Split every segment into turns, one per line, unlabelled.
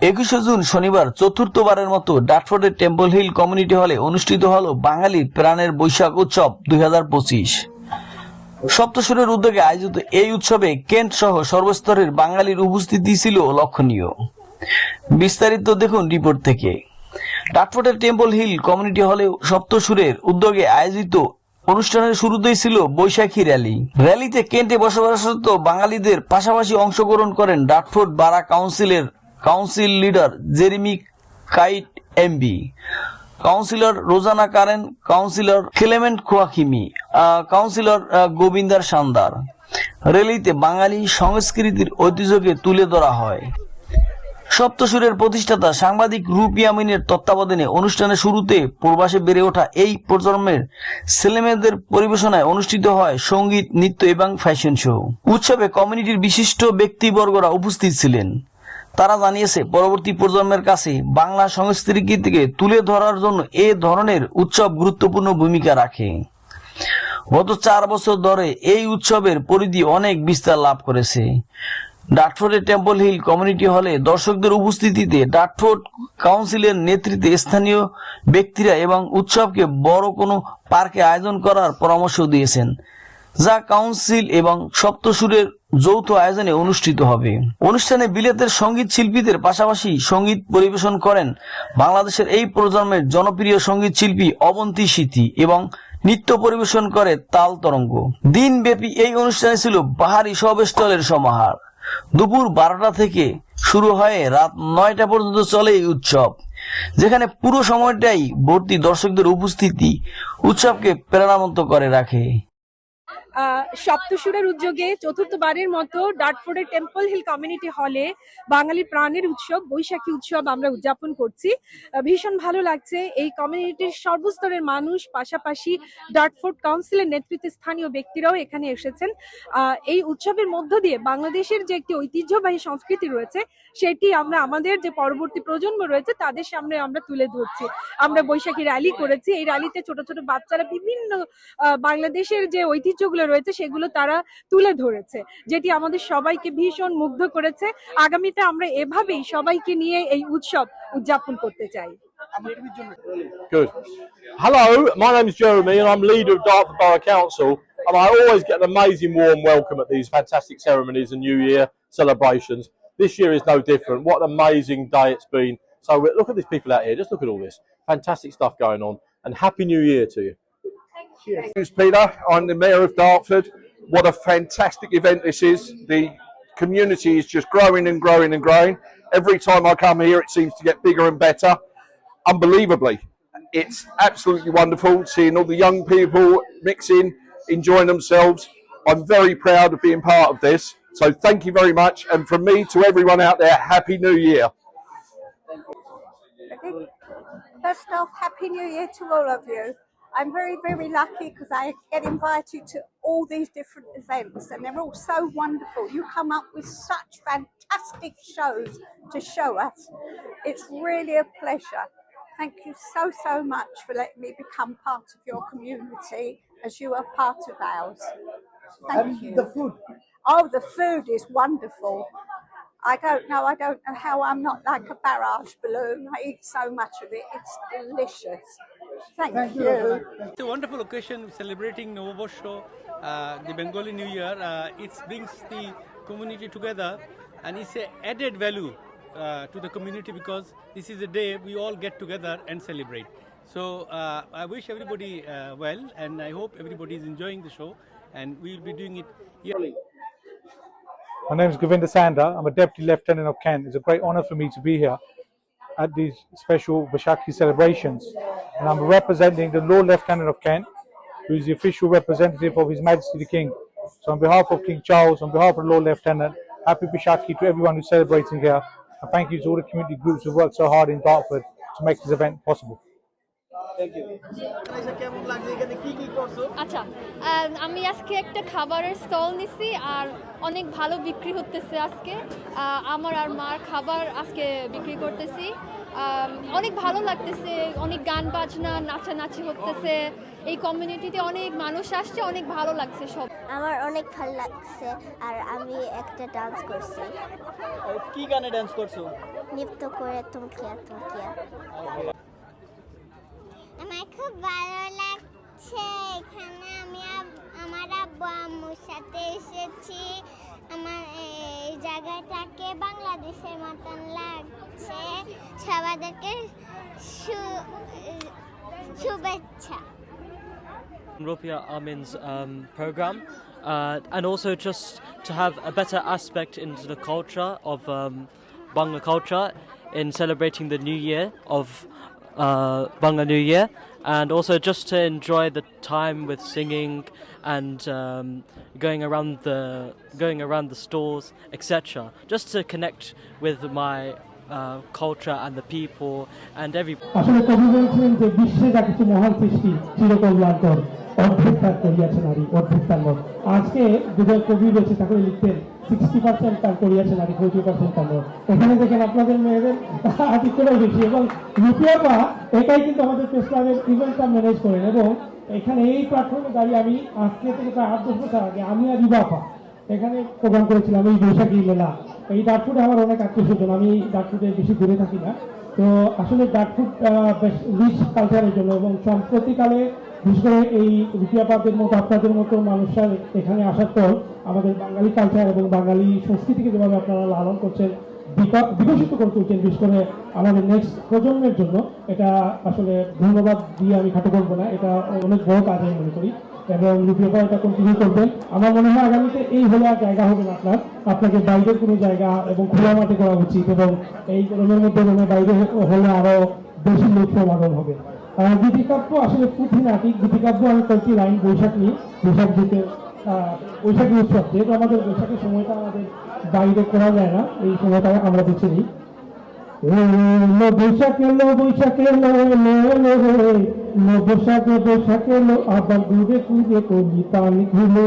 একুশে জুন শনিবার চতুর্থবারের মতো ডাটফোর্ডের টেম্পল হিল কমিউনিটি হলে অনুষ্ঠিত হল বাঙালির প্রাণের বৈশাখ উৎসব দুই সপ্তসুরের উদ্যোগে আয়োজিত এই উৎসবে কেন্ট সহ সর্বস্তরের বাঙালির উপস্থিতি ছিল লক্ষণীয়। বিস্তারিত দেখুন রিপোর্ট থেকে। ডাটফোর্ডের টেম্পল হিল কমিউনিটি হলে সপ্তসুরের উদ্যোগে আয়োজিত অনুষ্ঠানের শুরুতেই ছিল বৈশাখী র্যালি। র্যালিতে কেন্টে বসবাসরত বাঙালিদের পাশাপাশি অংশগ্রহণ করেন ডাটফোর্ড বারা কাউন্সিলের council leader Jeremy Kite MBE councillor Rosanna Currans councillor Clement খোয়াকিমি councillor Gobinder Sandhar র্যালিতে বাঙালি সংস্কৃতির ঐতিহ্যকে তুলে ধরা হয়। সপ্তসুরের প্রতিষ্ঠাতা সাংবাদিক রুপি আমিনের তত্ত্বাবধানে অনুষ্ঠানের শুরুতে প্রবাসে বেড়ে ওঠা এই প্রজন্মের ছেলেমেয়েদের পরিবেশনায় অনুষ্ঠিত হয় সংগীত, নৃত্য এবং ফ্যাশন শো উৎসবে কমিউনিটির বিশিষ্ট ব্যক্তিবর্গরা উপস্থিত ছিলেন। তারা জানিয়েছে, পরবর্তী প্রজন্মের কাছে বাংলা সংস্কৃতিকে তুলে ধরার জন্য এ ধরনের উৎসব গুরুত্বপূর্ণ ভূমিকা রাখে। গত চার বছর ধরে এই উৎসবের পরিধি অনেক বিস্তার লাভ করেছে। ডাটফোর্ডের টেম্পল হিল কমিউনিটি হলে দর্শকদের উপস্থিতিতে ডাটফোর্ড কাউন্সিলের নেতৃত্বে স্থানীয় ব্যক্তিরা এবং উৎসবকে বড় কোনো পার্কে আয়োজন করার পরামর্শ দিয়েছেন। যা কাউন্সিল এবং সপ্তসুরের যৌথ আয়োজনে অনুষ্ঠিত হবে। অনুষ্ঠানে বিলেতের সংগীত শিল্পীদের পাশাপাশি সংগীত পরিবেশন করেন বাংলাদেশের এই প্রজন্মের জনপ্রিয় সংগীত শিল্পী অবন্তী স্মৃতি এবং নৃত্য পরিবেশন করে তাল তরঙ্গ। দিনব্যাপী এই অনুষ্ঠানে ছিল বাহারি সবস্তলের সমাহার। দুপুর বারোটা থেকে শুরু হয়ে রাত নয়টা পর্যন্ত চলে এই উৎসব, যেখানে পুরো সময়টাই ভর্তি দর্শকদের উপস্থিতি, উৎসবকে প্রেরণামন্ত করে রাখে।
সপ্তসুরের উদ্যোগে চতুর্থবারের মতো ডাটফোর্ডের টেম্পল হিল কমিউনিটি হলে বাঙালি প্রাণের উৎসব, বৈশাখী উৎসব আমরা উদযাপন করছি। ভীষণ ভালো লাগছে। এই কমিউনিটির সর্বস্তরের মানুষ, পাশাপাশি ডাটফোর্ড কাউন্সিলের নেতৃত্বে স্থানীয় ব্যক্তিরাও এখানে এসেছেন। এই উৎসবের মধ্য দিয়ে বাংলাদেশের যে একটি ঐতিহ্যবাহী সংস্কৃতি রয়েছে, সেটি আমরা, আমাদের যে পরবর্তী প্রজন্ম রয়েছে, তাদের সামনে আমরা তুলে ধরছি। আমরা বৈশাখী র্যালি করেছি। এই র্যালিতে ছোট ছোট বাচ্চারা বিভিন্ন বাংলাদেশের যে ঐতিহ্যগুলো রয়েছে সেগুলো তারা তুলে ধরেছে যেটি আমাদের সবাইকে ভীষণ মুগ্ধ করেছে আগামীতে আমরা এভাবেই সবাইকে নিয়ে এই উৎসব উদযাপন করতে চাই
Good. Hello, my name is Jeremy and I'm leader of Dartford Borough Council. And I always get an amazing warm welcome at these fantastic ceremonies and New Year celebrations. This year is no different. What an amazing day it's been. So we- look at these people out here. Just look at all this. Fantastic stuff going on. And Happy New Year to you.
name's Peter. I'm the Mayor of Dartford. What a fantastic event this is. The community is just growing and growing and growing. Every time I come here, it seems to get bigger and better. Unbelievably. It's absolutely wonderful seeing all the young people mixing, enjoying themselves. I'm very proud of being part of this. So thank you very much. And from me to everyone out there, Happy New Year.
Okay. First off, Happy New Year to all of you. I'm very, very lucky because I get invited to all these different events and they're all so wonderful. You come up with such fantastic shows to show us. It's really a pleasure. Thank you so, so much for letting me become part of your community as you are part of ours. Thank you.
The food.
Oh, the food is wonderful. I don't know. I don't know how I'm not like a barrage balloon. I eat so much of it. It's delicious. Thank,
Thank you,
you.
It's a wonderful occasion celebrating Novobosho, uh, the Bengali New Year. Uh, it brings the community together and it's a added value uh, to the community because this is a day we all get together and celebrate. So uh, I wish everybody uh, well and I hope everybody is enjoying the show and we'll be doing it yearly.
My name is Govinda Sanda. I'm a Deputy Lieutenant of Kent. It's a great honour for me to be here at these special Vaishakhi celebrations. And I'm representing the Lord Lieutenant of Kent, who is the official representative of His Majesty the King. So on behalf of King Charles, on behalf of the Lord Lieutenant, happy Vaishakhi to everyone who's celebrating here. And thank you to all the community groups who worked so hard in Dartford to make this event possible.
আচ্ছা আমি আজকে একটা খাবারের stall নিছি আর অনেক ভালো বিক্রি হতেছে আজকে। আমার আর মার খাবার আজকে বিক্রি করতেছি। অনেক ভালো লাগতেছে অনেক গান বাজনা নাচানাচি হতেছে। এই কমিউনিটিতে অনেক মানুষ আসছে অনেক ভালো লাগছে সব।
আমার অনেক ভালো লাগছে আর আমি একটা ডান্স করছি।
কি গানে ডান্স করছ?
নৃত্য করে তুমকিয়া তুমকিয়া। আমার খুব ভালো লাগছে এখানে আমি আব- আমার আব্বু আম্মুর সাথে এসেছি আমার এই জায়গাটাকে বাংলাদেশের মতন লাগছে সবাইদেরকে সু- শুভেচ্ছা
Rupia Amin's um, program, uh, and also just to have a better aspect into the culture of um, Bangla culture in celebrating the New Year of uh, Bangla New Year, and also just to enjoy the time with singing and um, going around the going around the stores, etc. Just to connect with my uh, culture and the people and everybody.
অদ্ভুত তার করিয়াছে নারী অদ্ভুত মত আজকে দুজন কবি বেঁচে থাকলে লিখতেন সিক্সটি পার্সেন্ট তার করিয়াছে নারী ফোর্টি পার্সেন্ট তার মত এখানে দেখেন আপনাদের মেয়েদের আদিত্যটাই বেশি, এবং রুপিয়াপা এটাই কিন্তু আমাদের প্রেস ক্লাবের ইভেন্টটা ম্যানেজ করেন, এবং এখানে এই প্ল্যাটফর্মে দাঁড়িয়ে আমি আজকে থেকে প্রায় আট দশ বছর আগে, আমি আর রিবাপা এখানে প্রোগ্রাম করেছিলাম এই বৈশাখী মেলা। এই ডাকফুডে আমার অনেক আত্মীয় স্বজন, আমি ডাকফুডে বেশি দূরে থাকি না। তো আসলে ডাকফুড বেশ রিচ কালচারের জন্য, এবং সম্প্রতিকালে বিশেষ এই রুপিয়াপাদের মতো, আপনাদের মতো মানুষরা এখানে আসার পর আমাদের বাঙালি কালচার এবং বাঙালি সংস্কৃতিকে যেভাবে আপনারা লালন করছেন বিকা- বিকশিত করে তুলছেন, বিশেষ করে আমাদের নেক্সট প্রজন্মের জন্য, এটা আসলে ধন্যবাদ দিয়ে আমি খাটো করব না, এটা অনেক বড় কাজ আমি মনে করি এবং রুপিয়া এটা কন্টিনিউ করবেন। আমার মনে হয় আগামীতে এই হলে আর জায়গা হবে না আপনার, আপনাকে বাইরের কোনো জায়গা এবং খোলা মাঠে করা উচিত এবং এই গরমের মধ্যে মনে বাইরে হলে আরও বেশি লোক সমাগম হবে। গীতিকাব্য আসলে পুঁথি নাটিক গীতিকাব্য আমি কয়েকটি লাইন বৈশাখ নিয়ে, বৈশাখ দিতে বৈশাখী উৎসব। যেহেতু আমাদের বৈশাখের সময়টা আমাদের বাইরে করা যায় না, এই সময়টা আমরা বেছে নিই। বৈশাখ, এলো বৈশাখ, এলো এলো বৈশাখ বৈশাখ, এলো, আবার ঘুরে ঘুরে কলি পান ঘুলে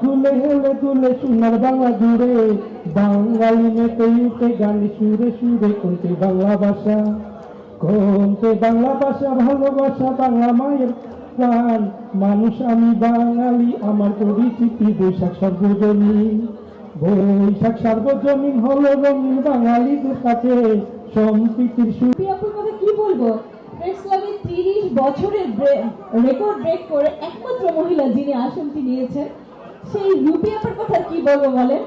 হোলি হেলে দুলে সোনার বাংলা জুড়ে, বাঙালি মেতে গান সুরে সুরে করতে বাংলা ভাষা। কমতে বাংলা ভাষা ভালোবাসা, বাংলা মায়ের প্রাণ? মানুষ আমি বাঙালি, আমার পরিচিতি বৈশাখ সর্বজনীন। বৈশাখ সার্বজনীন হলো রঙিন বাঙালিদের কাছে সম্প্রীতির
আপুর কি বলব? প্রেস তিরিশ বছরের রেকর্ড ব্রেক করে একমাত্র মহিলা যিনি আসনটি নিয়েছেন, সেই রুপি আপার কথা কি বলব বলেন?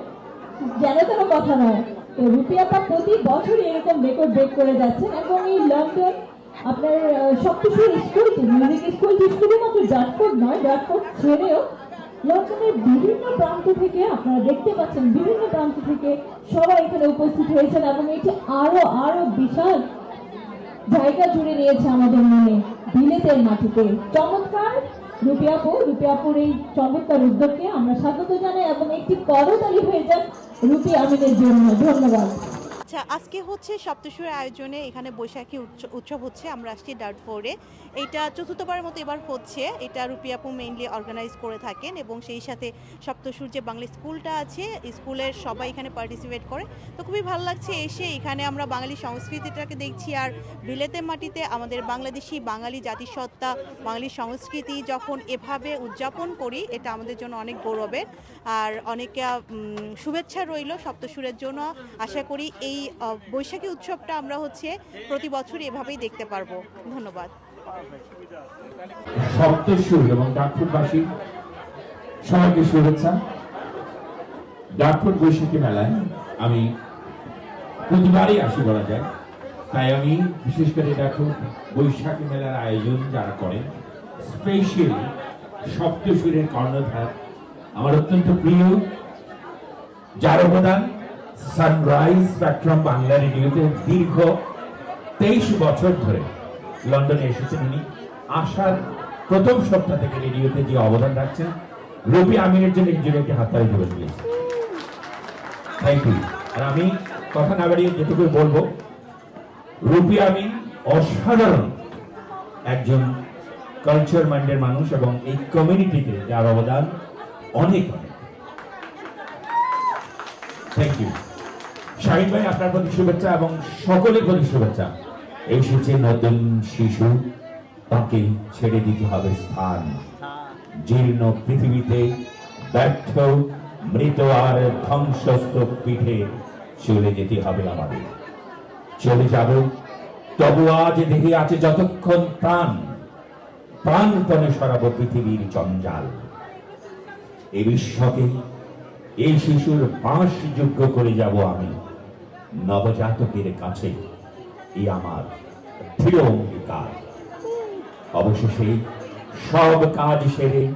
যেন তেন কথা নয়। তো রুপি আপা প্রতি বছরই এরকম রেকর্ড ব্রেক করে যাচ্ছেন এবং এই লন্ডন আপনার সবকিছু স্কুলটি মিউজিক স্কুলটি শুধুমাত্র ডাটফোর্ড নয় ডাটফোর্ড ছেড়েও লন্ডনের বিভিন্ন প্রান্ত থেকে আপনারা দেখতে পাচ্ছেন, বিভিন্ন প্রান্ত থেকে সবাই এখানে উপস্থিত হয়েছেন এবং এটি আরও আরও বিশাল জায়গা জুড়ে নিয়েছে আমাদের মনে, বিলেতের মাটিতে। চমৎকার রুপিয়াপু রুপিয়াপুর এই চমৎকার উদ্যোগকে আমরা স্বাগত জানাই এবং একটি করতালি হয়ে যান রুপি আমিনের জন্য। ধন্যবাদ।
আচ্ছা আজকে হচ্ছে সপ্তসুরের আয়োজনে এখানে বৈশাখী উৎস- উৎসব হচ্ছে, আমরা আসছি ডার্টফোর্ডে এটা চতুর্থবারের মতো এবার হচ্ছে, এটা রুপিয়াপু মেইনলি অর্গানাইজ করে থাকেন এবং সেই সাথে সপ্তসুর যে বাংলা স্কুলটা আছে স্কুলের সবাই এখানে পার্টিসিপেট করে। তো খুবই ভালো লাগছে এসে, এখানে আমরা বাঙালি সংস্কৃতিটাকে দেখছি আর বিলেতের মাটিতে আমাদের বাংলাদেশি বাঙালি জাতিসত্তা, বাঙালি সংস্কৃতি যখন এভাবে উদযাপন করি, এটা আমাদের জন্য অনেক গৌরবের। আর অনেক শুভেচ্ছা রইল সপ্তসুরের জন্য। আশা করি এই বৈশাখী উৎসবটা আমরা হচ্ছে প্রতি বছরই এভাবেই দেখতে পারব। ধন্যবাদ।
এবং ডাকফুটবাসী, সবাইকে শুভেচ্ছা। ডাকফুট বৈশাখী মেলায় আমি প্রতিবারই আসি বলা যায়। তাই আমি বিশেষ করে ডাকফুট বৈশাখী মেলার আয়োজন যারা করেন স্পেশালি সপ্তসুরের কর্ণধার আমার অত্যন্ত প্রিয়, যার অবদান সানরাইজ স্পেকট্রাম বাংলা রেডিওতে দীর্ঘ তেইশ বছর ধরে লন্ডনে এসেছেন উনি। আসার প্রথম সপ্তাহ থেকে রেডিওতে যে অবদান রাখছেন, রবি আমিনের জন্য একজন একটি হাততালি দেবেন প্লিজ থ্যাংক ইউ আর আমি কথা না বাড়িয়ে যেটুকু বলব রুপি আমিন অসাধারণ একজন কালচার মাইন্ডের মানুষ এবং এই কমিউনিটিতে যার অবদান অনেক অনেক। থ্যাংক ইউ শাহিন ভাই, আপনার প্রতি শুভেচ্ছা এবং সকলের প্রতি শুভেচ্ছা। এসেছে নতুন শিশু, তাকে ছেড়ে দিতে হবে স্থান। জীর্ণ পৃথিবীতে ব্যর্থ, মৃত আর ধ্বংসস্ত পিঠে চলে যেতে হবে আমাদের। চলে যাব, তবু আজ দেহে আছে যতক্ষণ প্রাণ। প্রাণ প্রাণপণে সরাব পৃথিবীর জঞ্জাল এই বিশ্বকে, এই শিশুর বাঁশ যোগ্য করে যাব আমি। নবজাতকের কাছে এই আমার দৃঢ় অঙ্গীকার। অবশেষে সব কাজ সেরে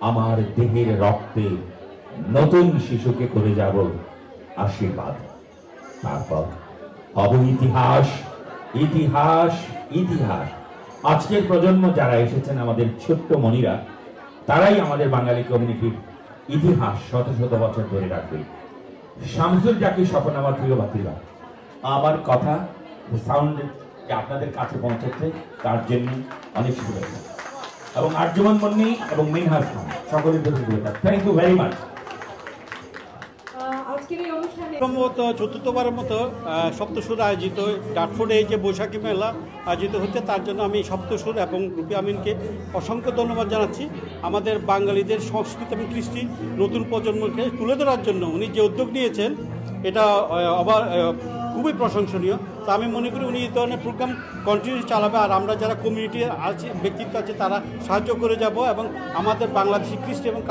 আমার দেহের রক্তে নতুন শিশুকে করে যাব আশীর্বাদ। তারপর হব ইতিহাস ইতিহাস ইতিহাস। আজকের প্রজন্ম যারা এসেছেন আমাদের ছোট্ট মনিরা, তারাই আমাদের বাঙালি কমিউনিটির ইতিহাস শত শত বছর ধরে রাখবে। শামসুল জাকির স্বপন আমার প্রিয় বাতিরা। আমার কথা সাউন্ড আপনাদের কাছে পৌঁছাচ্ছে, তার জন্য অনেক শুভেচ্ছা। এবং আর্যমান মন্নি এবং মিনহাস খান, সকলের জন্য শুভেচ্ছা। থ্যাংক ইউ ভেরি মাচ
সম্ভবত চতুর্থবারের মতো সপ্তসুর আয়োজিত ডাটফোর্ডে এই যে বৈশাখী মেলা আয়োজিত হচ্ছে, তার জন্য আমি সপ্তসুর এবং রুপি আমিনকে অসংখ্য ধন্যবাদ জানাচ্ছি। আমাদের বাঙালিদের সংস্কৃতি এবং কৃষ্টি নতুন প্রজন্মকে তুলে ধরার জন্য উনি যে উদ্যোগ নিয়েছেন, এটা আবার খুবই প্রশংসনীয়। তো আমি মনে করি উনি এই ধরনের প্রোগ্রাম কন্টিনিউ চালাবে, আর আমরা যারা কমিউনিটি আছে, ব্যক্তিত্ব আছে, তারা সাহায্য করে যাব এবং আমাদের বাংলাদেশি কৃষ্টি এবং